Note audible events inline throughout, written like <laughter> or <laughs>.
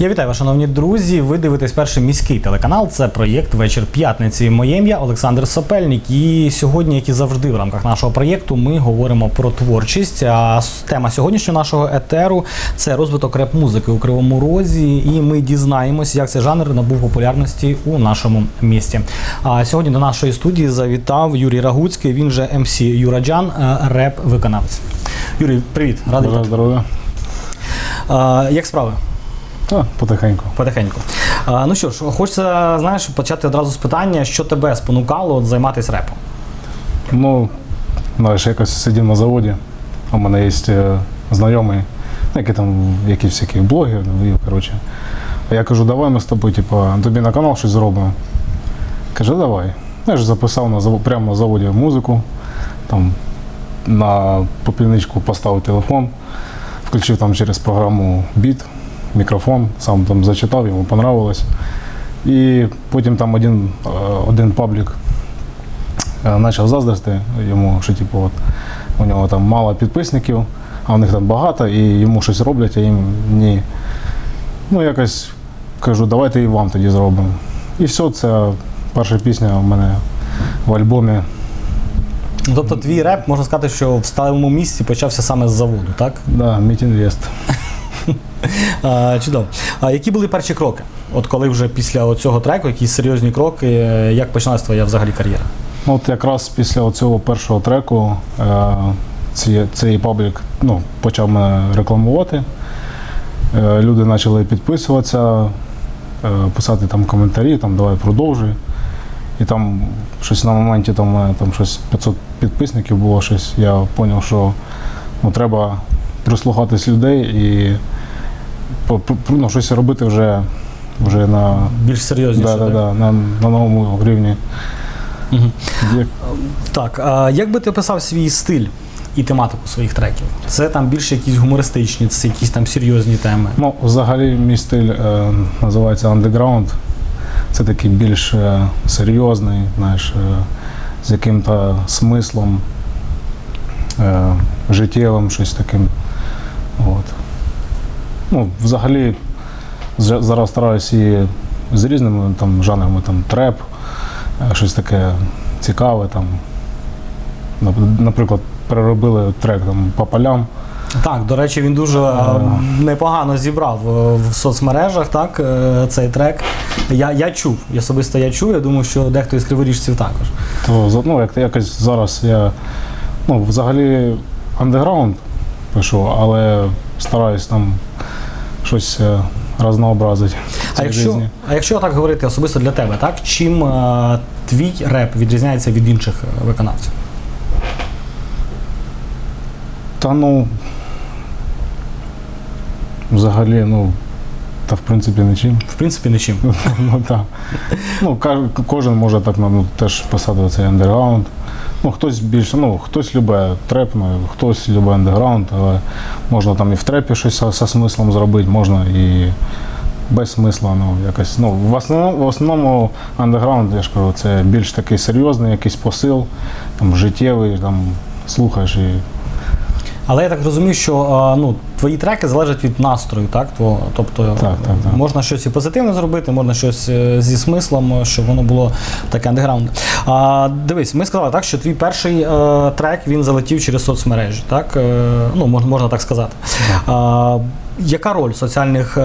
Я вітаю вас, шановні друзі. Ви дивитесь перший міський телеканал. Це проєкт Вечір п'ятниці. Моє ім'я Олександр Сапельник. І сьогодні, як і завжди, в рамках нашого проєкту, ми говоримо про творчість. А тема сьогоднішнього нашого етеру це розвиток реп-музики у Кривому Розі. І ми дізнаємось, як цей жанр набув популярності у нашому місті. А сьогодні до нашої студії завітав Юрій Рагуцький. Він же МС Юраджан, е, реп-виконавець. Юрій, привіт, радий. Здоров'я. Як справи? Та, потихеньку. Потихеньку. А, ну що ж, хочеться знаєш, почати одразу з питання, що тебе спонукало от, займатися репом. Ну, знаєш, якось сидів на заводі, а в мене є е, знайомий, ну, який там якийсь всякий блогер, вів, коротше. А я кажу, давай ми з тобою, типу, тобі на канал щось зробимо. Каже, давай. Я ж записав на прямо на заводі музику, там на попільничку поставив телефон, включив там через програму біт, мікрофон, сам там зачитав, йому понравилось. І потім там один, е, один паблік е, почав заздрити йому, що типу, от, у нього там мало підписників, а у них там багато, і йому щось роблять, а їм ні. Ну, якось кажу, давайте і вам тоді зробимо. І все, це перша пісня у мене в альбомі. Ну, Тобто твій реп, можна сказати, що в сталому місці почався саме з заводу, так? Да, Meet Invest. А, чудово. А які були перші кроки? От коли вже після цього треку, якісь серйозні кроки, е, як почалась твоя взагалі кар'єра? Ну, от якраз після цього першого треку е, ці, цей паблік ну, почав мене рекламувати. Е, люди почали підписуватися, е, писати там коментарі, там давай продовжуй. І там щось на моменті там, там щось 500 підписників було щось. Я зрозумів, що ну, треба прислухатись людей і ну, щось робити вже, вже на, Більш серйозніше. да, да, так? да, на, на новому рівні. Мгм. Як Так, а як би ти описав свій стиль і тематику своїх треків? Це там більше якісь гумористичні, це якісь там серйозні теми. Ну, взагалі, мій стиль е, називається underground. Це такий більш е, серйозний, знаєш, е, з яким-то смислом, е, життєвим, щось таким. От. Ну, взагалі, зараз стараюся і з різними там, жанрами, там, треп, е, щось таке цікаве. Там. Наприклад, переробили трек там, по полям. Так, до речі, він дуже е, непогано зібрав е, в соцмережах так, е, цей трек. Я, я чув, особисто я чув, я думаю, що дехто із криворіжців також. То ну, як, якось зараз я ну, взагалі андеграунд пишу, але стараюсь там щось е, разнообразити. А якщо, житті. а якщо так говорити особисто для тебе, так, чим е, твій реп відрізняється від інших е, виконавців? Та ну. Взагалі, ну. Та в принципі нічим. В принципі, нічим. <laughs> ну, так. ну, кожен може так ну, теж писати цей андерграунд. Ну, хтось більше, ну, хтось любить треп, ну, хтось любить андеграунд, але можна там і в трепі щось зі смислом зробити, можна і без смисла. Ну, якось, ну, в, основному, в основному андеграунд, я ж кажу, це більш такий серйозний якийсь посил, там, життєвий, там, слухаєш і Але я так розумію, що е, ну, твої треки залежать від настрою, так? Тобто Так, так, так. можна щось і позитивне зробити, можна щось е, зі смислом, е, щоб воно було таке андеграунд. А, дивись, ми сказали так, що твій перший трек він залетів через соцмережі, так? Ну, можна так сказати. А, яка роль соціальних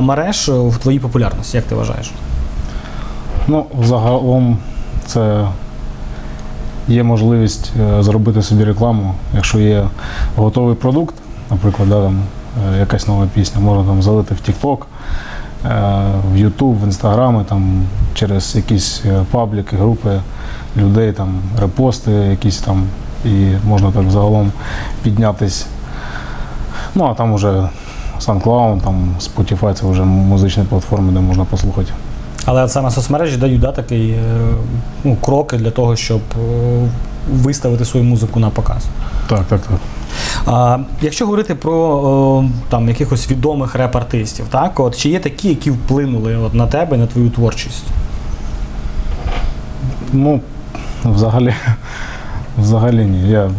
мереж в твоїй популярності, як ти вважаєш? Ну, загалом це є можливість е, зробити собі рекламу, якщо є готовий продукт, наприклад, да, там, е, якась нова пісня, можна там залити в TikTok, е, в YouTube, в Instagram, там, через якісь пабліки, групи людей, там, репости якісь там, і можна так загалом піднятись. Ну, а там уже SoundCloud, там Spotify це вже музичні платформи, де можна послухати. Але саме соцмережі дають да, такий, е, ну, кроки для того, щоб е, виставити свою музику на показ. Так, так, так. А, якщо говорити про там якихось відомих реп-артистів, так от чи є такі, які вплинули от, на тебе, на твою творчість? Ну, взагалі, взагалі ні. Я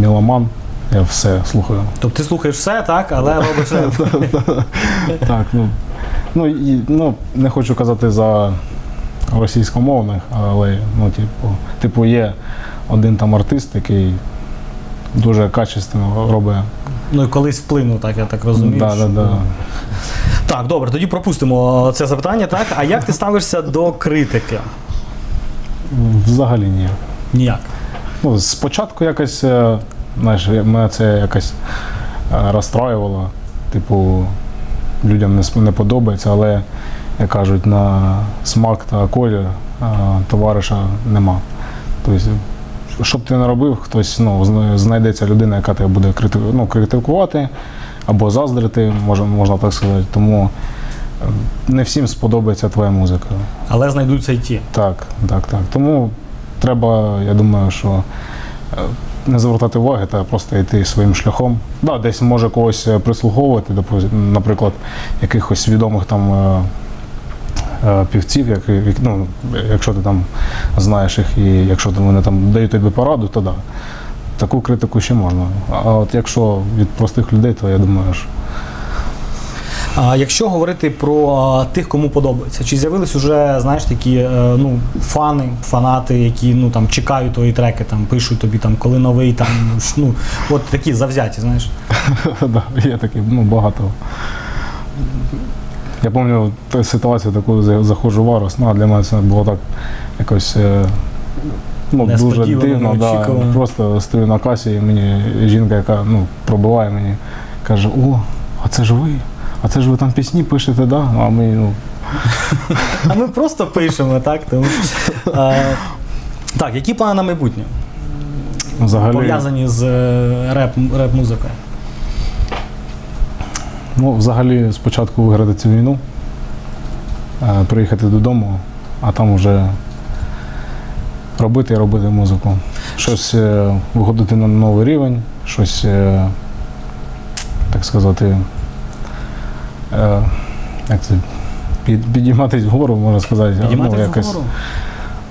меломан, я все слухаю. Тобто ти слухаєш все, так, але <laughs> робиш. Так, ну, Ну, і, ну, не хочу казати за російськомовних, але ну, типу, типу, є один там артист, який дуже качественно робить. Ну і колись вплинув, так я так розумію. да, що- да, да. Так, добре, тоді пропустимо це запитання. Так, а як ти ставишся до критики? Взагалі ніяк. Ніяк. Ну, спочатку якось, е, знаєш, мене це якось е, розстраювало. Типу, людям не, не подобається, але, як кажуть, на смак та колір товариша нема. Тобто, що б ти не робив, хтось ну, знайдеться людина, яка тебе буде ну, критикувати або заздрити, можна, можна так сказати. Тому е, не всім сподобається твоя музика. Але знайдуться й ті. Так, так, так. Тому треба, я думаю, що е, не звертати уваги та просто йти своїм шляхом. Да, десь може когось е, прислуховувати, наприклад, якихось відомих там е, е, півців, як, як- ну, якщо ти там знаєш їх і якщо вони там дають тобі пораду, то да. Таку критику ще можна. А от якщо від простих людей, то я думаю, що А якщо говорити про тих, кому подобається, чи з'явились уже, знаєш, такі е, ну, фани, фанати, які ну там чекають твої треки, там пишуть тобі там, коли новий, там ну от такі завзяті, знаєш. <laughs> є такі, ну, багато. Я пам'ятаю ситуацію, таку за- заходжу в Арос, ну, а для мене це було так якось е, ну, дуже дивно. Да. Просто стою на касі, і мені жінка, яка ну, пробиває мені, каже: О, а це ж ви? А це ж ви там пісні пишете, да? А ми, ну, А ми просто пишемо, так? Тому, е, так, які плани на майбутнє взагалі. пов'язані з е, реп, реп-музикою? Ну, взагалі, спочатку виграти цю війну, е, приїхати додому, а там вже робити і робити музику. Щось е, виходити на новий рівень, щось, так сказати, е, як це, під, підійматись вгору, можна сказати. Підіймати ну, якось, вгору?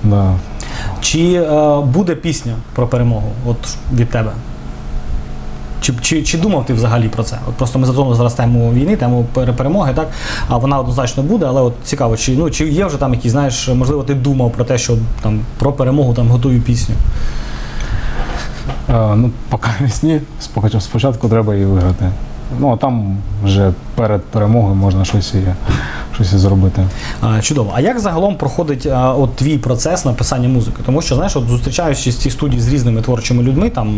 Да. Чи е, буде пісня про перемогу от від тебе? Чи, чи, чи думав ти взагалі про це? От просто ми затронули зараз тему війни, тему перемоги, так? А вона однозначно буде, але от цікаво, чи, ну, чи є вже там якісь, знаєш, можливо, ти думав про те, що там про перемогу там готую пісню. Е, ну, поки <laughs> спочатку, спочатку треба її виграти. Ну, а там вже перед перемогою можна щось і, щось і зробити. А, чудово. А як загалом проходить а, от твій процес написання музики? Тому що знаєш, от зустрічаючись в цій студії з різними творчими людьми, там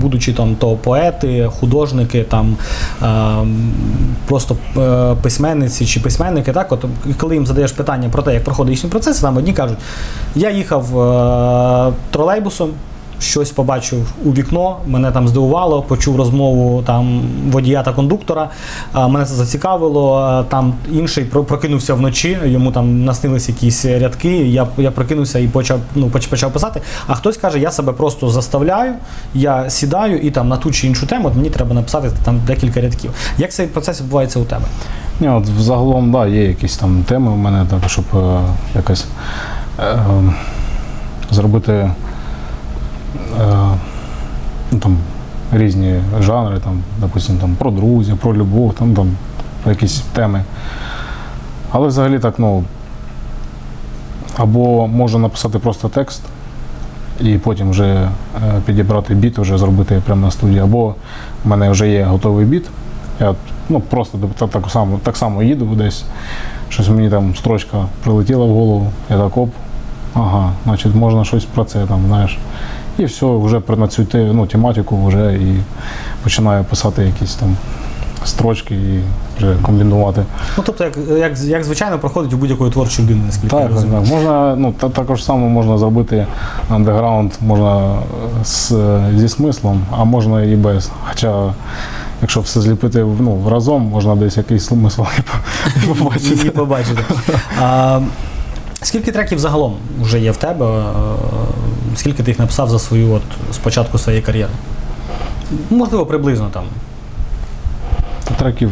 будучи там то поети, художники, там м, просто е, письменниці чи письменники, так от коли їм задаєш питання про те, як проходить їхній процес, там одні кажуть: я їхав е, тролейбусом. Щось побачив у вікно, мене там здивувало, почув розмову там водія та кондуктора. Мене це зацікавило. Там інший прокинувся вночі, йому там наснились якісь рядки. Я, я прокинувся і почав, ну, почав писати. А хтось каже, я себе просто заставляю, я сідаю і там на ту чи іншу тему мені треба написати там декілька рядків. Як цей процес відбувається у тебе? Ні, от взагалом, да, є якісь там теми у мене, так, щоб е, якось е, зробити е, ну, там, різні жанри, там, допустим, там, про друзів, про любов, там, там, про якісь теми. Але взагалі так, ну, або можу написати просто текст і потім вже е, підібрати біт, вже зробити прямо на студії, або в мене вже є готовий біт. Я ну, просто так, само, так само їду десь. Щось мені там строчка прилетіла в голову, я так оп, ага, значить можна щось про це там, знаєш. І все, вже на цю ну, тематику вже і починаю писати якісь там строчки і вже комбінувати. Ну тобто, як, як, як звичайно проходить у будь-якої творчої людини, наскільки Так, так, розумію. так. Можна, ну, та, також само можна зробити андеграунд можна з, зі смислом, а можна і без. Хоча, якщо все зліпити ну, разом, можна десь якийсь смисл і побачити. Її побачити. А, скільки треків загалом вже є в тебе? Е, Скільки ти їх написав за свою от спочатку своєї кар'єри? Можливо, приблизно там. Треків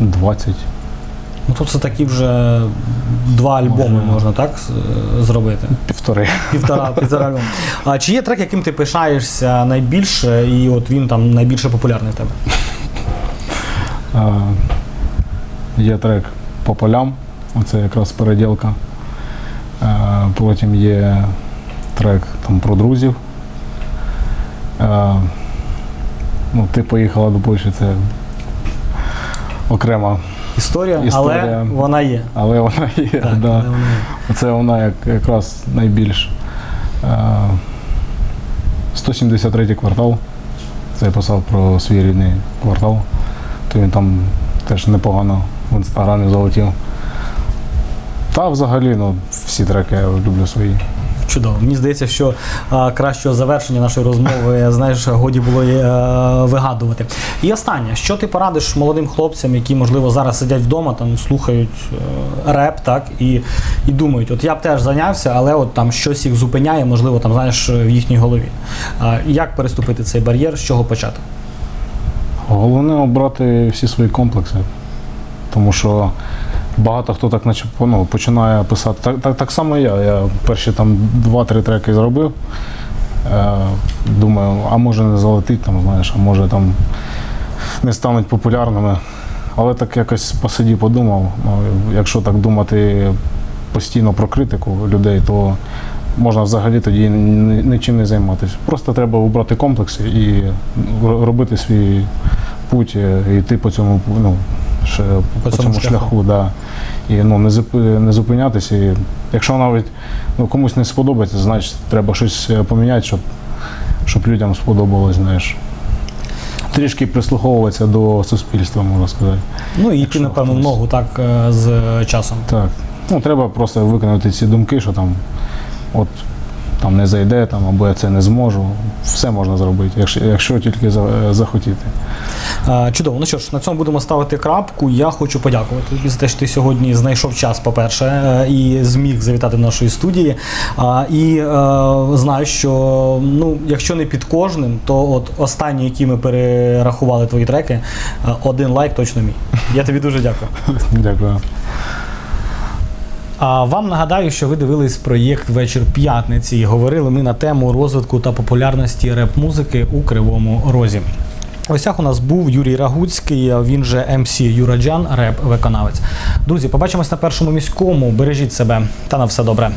20. Ну, тобто такі вже два альбоми Може. можна так зробити. Півтори. Півтора, півтора альбому. А чи є трек, яким ти пишаєшся найбільше, і от він там найбільше популярний в тебе? А, є трек по полям, оце якраз переділка. Е, Потім є трек там, про друзів. Е, Ну, ти поїхала до Польщі, це окрема, Історія, Історія. але вона є. але вона є. Так, да. але вона є. Це вона як, якраз найбільш. Е, 173 квартал. Це я писав про свій рідний квартал. То він там теж непогано в інстаграмі залетів. Та взагалі, ну, всі треки я люблю свої. Чудово. Мені здається, що а, кращого завершення нашої розмови, <laughs> знаєш, годі було і, е, вигадувати. І останнє, що ти порадиш молодим хлопцям, які, можливо, зараз сидять вдома, там слухають е, реп, так, і, і думають, от я б теж зайнявся, але от там щось їх зупиняє, можливо, там, знаєш, в їхній голові. А, як переступити цей бар'єр, з чого почати? Головне обрати всі свої комплекси. Тому що багато хто так наче, ну, починає писати. Так, так, так само і я. Я перші там 2-3 треки зробив. Е, думаю, а може не залетить, там, знаєш, а може там не стануть популярними. Але так якось посидів, подумав. Ну, якщо так думати постійно про критику людей, то можна взагалі тоді нічим не займатися. Просто треба обрати комплекси і робити свій путь, е, йти по цьому ну, ще, по, цьому цьому, шляху. шляху. да. І ну, не, зуп- не зупинятися. І, якщо навіть ну, комусь не сподобається, значить треба щось е, поміняти, щоб, щоб людям сподобалось, знаєш. Трішки прислуховуватися до суспільства, можна сказати. Ну і йти, напевно, хтось- ногу так е, з часом. Так. Ну, треба просто виконати ці думки, що там от там не зайде, там, або я це не зможу. Все можна зробити, якщо, якщо тільки захотіти. Е, Чудово. Ну що ж, на цьому будемо ставити крапку. Я хочу подякувати за те, що ти сьогодні знайшов час, по-перше, е, і зміг завітати до нашої студії. І е, знаю, що ну, якщо не під кожним, то от останні, які ми перерахували твої треки, один лайк точно мій. Я тобі дуже дякую. <laughs> Дякую. А вам нагадаю, що ви дивились проєкт Вечір п'ятниці. і Говорили ми на тему розвитку та популярності реп-музики у Кривому Розі. В у нас був Юрій Рагуцький, він же МС Юраджан, реп-виконавець. Друзі, побачимось на першому міському. Бережіть себе та на все добре.